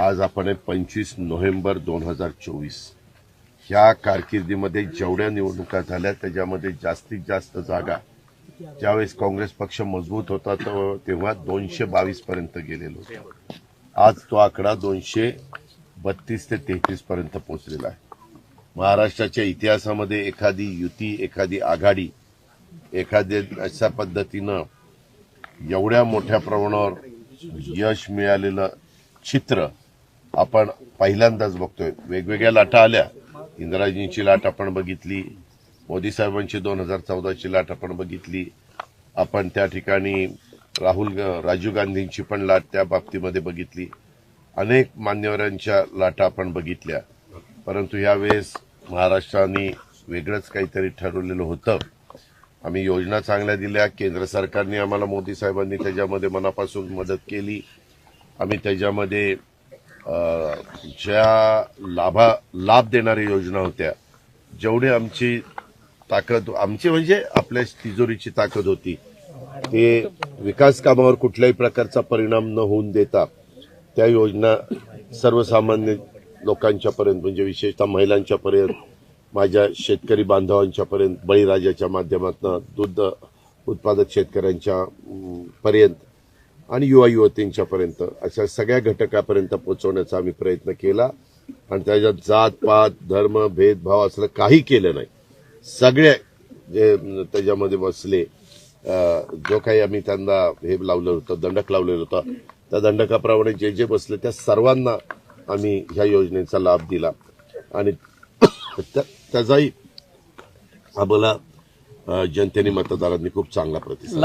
आज आपण पंचवीस नोव्हेंबर दोन हजार चोवीस. ह्या कारकिर्दीमध्ये जेवढ्या निवडणुका झाल्या त्याच्यामध्ये जास्तीत जास्त जागा ज्यावेळेस काँग्रेस पक्ष मजबूत होता तो- तेव्हा दोनशे बावीस पर्यंत गेलेलो होतो. आज तो आकडा दोनशे बत्तीस ते तेहतीस पर्यंत पोहोचलेला आहे. महाराष्ट्राच्या इतिहासामध्ये एखादी युती एखादी आघाडी एखाद्या अशा पद्धतीनं एवढ्या मोठ्या प्रमाणावर यश मिळालेलं चित्र आपण पहिल्यांदाच बघतोय. वेगवेगळ्या लाटा आल्या. इंदिराजींची लाट आपण बघितली. मोदी साहेबांची दोन हजार चौदाची लाट आपण बघितली. आपण त्या ठिकाणी राहुल राजीव गांधींची पण लाट त्या बाबतीमध्ये बघितली. अनेक मान्यवरांच्या लाटा आपण बघितल्या. परंतु यावेळेस महाराष्ट्राने वेगळंच काहीतरी ठरवलेलं होतं. आम्ही योजना चांगल्या दिल्या. केंद्र सरकारने आम्हाला मोदी साहेबांनी त्याच्यामध्ये मनापासून मदत केली. आम्ही त्याच्यामध्ये ज्या लाभा लाभ देणाऱ्या योजना होत्या जेवढी आमची ताकद आमची म्हणजे आपल्या तिजोरीची ताकद होती. ते विकास कामावर कुठल्याही प्रकारचा परिणाम न होऊन देता त्या योजना सर्वसामान्य लोकांच्या पर्यंत म्हणजे विशेषतः महिलांच्या पर्यंत माझ्या शेतकरी बांधवांच्या पर्यंत बळीराजाच्या माध्यमातून दूध उत्पादक शेतकऱ्यांच्या पर्यंत आणि युवा युवतींच्यापर्यंत अशा सगळ्या घटकापर्यंत पोहोचवण्याचा आम्ही प्रयत्न केला. आणि त्याच्यात जात पात धर्म भेदभाव असलं काही केलं नाही. सगळे जे त्याच्यामध्ये बसले जो काही आम्ही त्यांना हे लावलं होतं दंडक लावलेलं होतं त्या दंडकाप्रमाणे जे जे बसले त्या सर्वांना आम्ही ह्या योजनेचा लाभ दिला. आणि त्या- त्याचाही आम्हाला जनतेने मतदारांनी खूप चांगला प्रतिसाद